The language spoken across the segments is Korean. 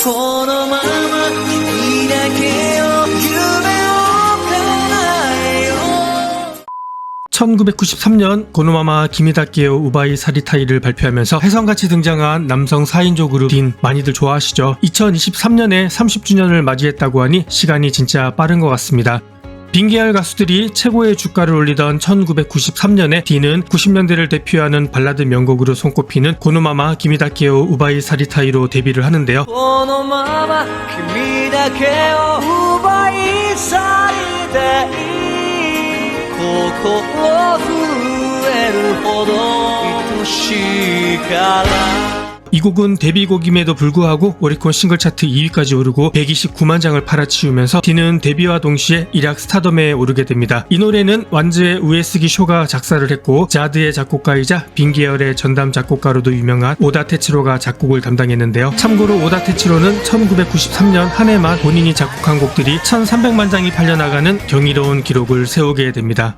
このまま君だけを夢を叶えよう 1993년 고노마마 기미다케오 우바이 사리타이를 발표하면서 혜성같이 등장한 남성 4인조 그룹 딘 많이들 좋아하시죠? 2023년에 30주년을 맞이했다고 하니 시간이 진짜 빠른 것 같습니다. 빈계열 가수들이 최고의 주가를 올리던 1993년에 딘은 90년대를 대표하는 발라드 명곡으로 손꼽히는 고노마마 기미다케오 우바이 사리타이로 데뷔를 하는데요. このまま君だけを奪い去りたい心震えるほど愛しいから 이 곡은 데뷔곡임에도 불구하고 오리콘 싱글 차트 2위까지 오르고 129만 장을 팔아치우면서 디는 데뷔와 동시에 일약 스타덤에 오르게 됩니다. 이 노래는 완즈의 우에스기 쇼가 작사를 했고 자드의 작곡가이자 빈계열의 전담 작곡가로도 유명한 오다 테츠로가 작곡을 담당했는데요. 참고로 오다 테츠로는 1993년 한 해만 본인이 작곡한 곡들이 1300만 장이 팔려나가는 경이로운 기록을 세우게 됩니다.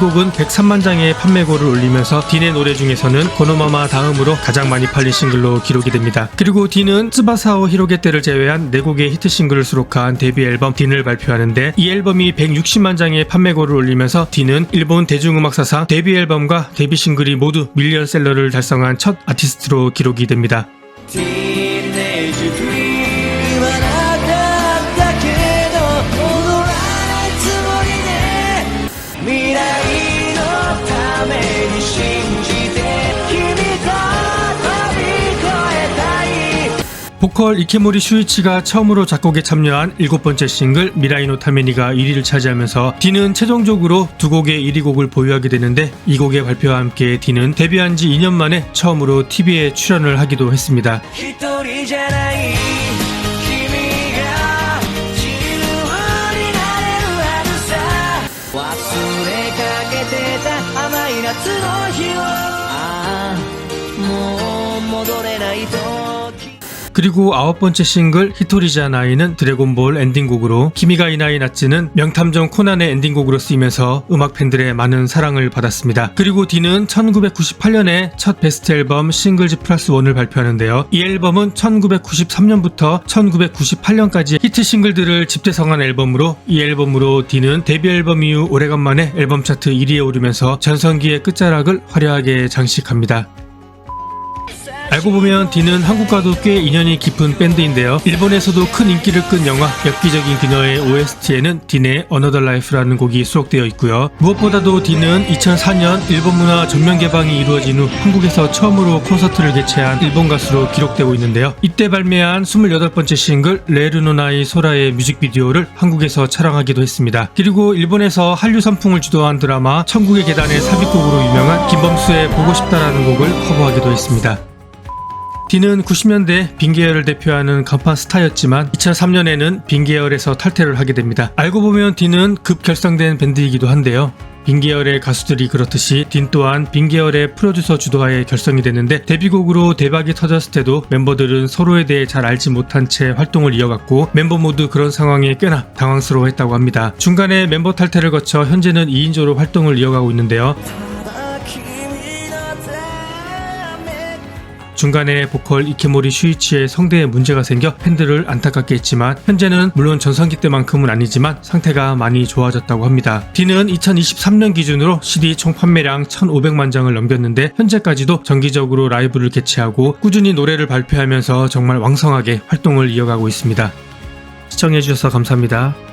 곡은 103만 장의 판매고를 올리면서 딘의 노래 중에서는 고노마마 다음으로 가장 많이 팔린 싱글로 기록이 됩니다. 그리고 딘은 츠바사오 히로게 때를 제외한 4곡의 히트 싱글을 수록한 데뷔 앨범 딘을 발표하는데 이 앨범이 160만 장의 판매고를 올리면서 딘은 일본 대중음악 사상 데뷔 앨범과 데뷔 싱글이 모두 밀리언셀러를 달성한 첫 아티스트로 기록이 됩니다. 보컬 이케모리 슈이치가 처음으로 작곡에 참여한 일곱 번째 싱글 미라이노 타메니가 1위를 차지하면서 디는 최종적으로 두 곡의 1위 곡을 보유하게 되는데 이 곡의 발표와 함께 디는 데뷔한 지 2년 만에 처음으로 TV에 출연을 하기도 했습니다. 그리고 아홉 번째 싱글 히토리자 나이는 드래곤볼 엔딩곡으로 키미가 이나이 나츠는 명탐정 코난의 엔딩곡으로 쓰이면서 음악 팬들의 많은 사랑을 받았습니다. 그리고 디는 1998년에 첫 베스트 앨범 싱글즈 플러스 원을 발표하는데요. 이 앨범은 1993년부터 1998년까지 히트 싱글들을 집대성한 앨범으로 이 앨범으로 디는 데뷔 앨범 이후 오래간만에 앨범 차트 1위에 오르면서 전성기의 끝자락을 화려하게 장식합니다. 알고 보면 디는 한국과도 꽤 인연이 깊은 밴드인데요. 일본에서도 큰 인기를 끈 영화 엽기적인 그녀의 OST에는 딘의 Another Life라는 곡이 수록되어 있고요. 무엇보다도 딘은 2004년 일본 문화 전면 개방이 이루어진 후 한국에서 처음으로 콘서트를 개최한 일본 가수로 기록되고 있는데요. 이때 발매한 28번째 싱글 레르노나이 소라의 뮤직비디오를 한국에서 촬영하기도 했습니다. 그리고 일본에서 한류 선풍을 주도한 드라마 천국의 계단의 삽입곡으로 유명한 김범수의 보고 싶다라는 곡을 커버하기도 했습니다. 디는 90년대 빈계열을 대표하는 간판 스타였지만 2003년에는 빈계열에서 탈퇴를 하게 됩니다. 알고 보면 디는 급 결성된 밴드이기도 한데요. 빈계열의 가수들이 그렇듯이 딘 또한 빈계열의 프로듀서 주도하에 결성이 됐는데 데뷔곡으로 대박이 터졌을 때도 멤버들은 서로에 대해 잘 알지 못한 채 활동을 이어갔고 멤버 모두 그런 상황에 꽤나 당황스러워했다고 합니다. 중간에 멤버 탈퇴를 거쳐 현재는 2인조로 활동을 이어가고 있는데요. 중간에 보컬 이케모리 슈이치의 성대에 문제가 생겨 팬들을 안타깝게 했지만 현재는 물론 전성기 때만큼은 아니지만 상태가 많이 좋아졌다고 합니다. 디는 2023년 기준으로 CD 총 판매량 1,500만 장을 넘겼는데 현재까지도 정기적으로 라이브를 개최하고 꾸준히 노래를 발표하면서 정말 왕성하게 활동을 이어가고 있습니다. 시청해주셔서 감사합니다.